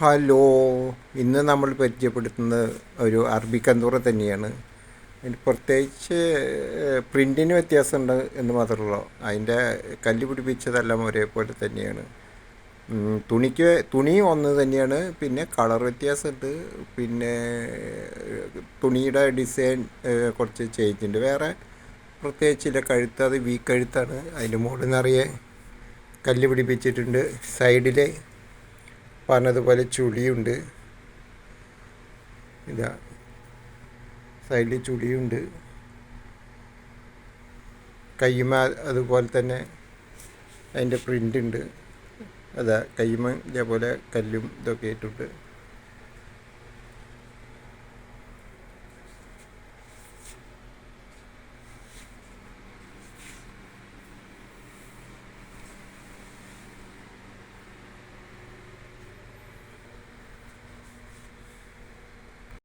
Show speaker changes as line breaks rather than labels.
Hello ഇന്ന് നമ്മൾ പരിചയപ്പെടുത്തുന്ന ഒരു അറബിക്കന്തൂറ തന്നെയാണ്. അതിന് പ്രത്യേകിച്ച് പ്രിന്റിന് വ്യത്യാസമുണ്ട് എന്ന് മാത്രമേ അതിന്റെ കല്ല് പിടിപ്പിച്ചതെല്ലാം ഒരേപോലെ തന്നെയാണ്. തുണിക്ക് തുണി ഒന്ന് തന്നെയാണ് പിന്നെ കളർ വ്യത്യാസമുണ്ട് പിന്നെ തുണിയുടെ ഡിസൈൻ കുറച്ച് ചേഞ്ച് ഉണ്ട്. വേറെ പ്രത്യേകിച്ചില്ല കഴുത്ത് അത് വീ കഴുത്താണ്. അതിന്റെ മുകളിൽ നിറയെ കല്ല് പിടിപ്പിച്ചിട്ടുണ്ട് സൈഡിൽ പറഞ്ഞതുപോലെ ചുളിയുണ്ട്. ഇതാ സൈഡിൽ ചുളിയുണ്ട്. കയ്യുമ അതുപോലെ തന്നെ അതിന്റെ പ്രിന്റ് ഉണ്ട്. അതാ കയ്യുമ ഇതേപോലെ കല്ലും ഇതൊക്കെ ആയിട്ടുണ്ട്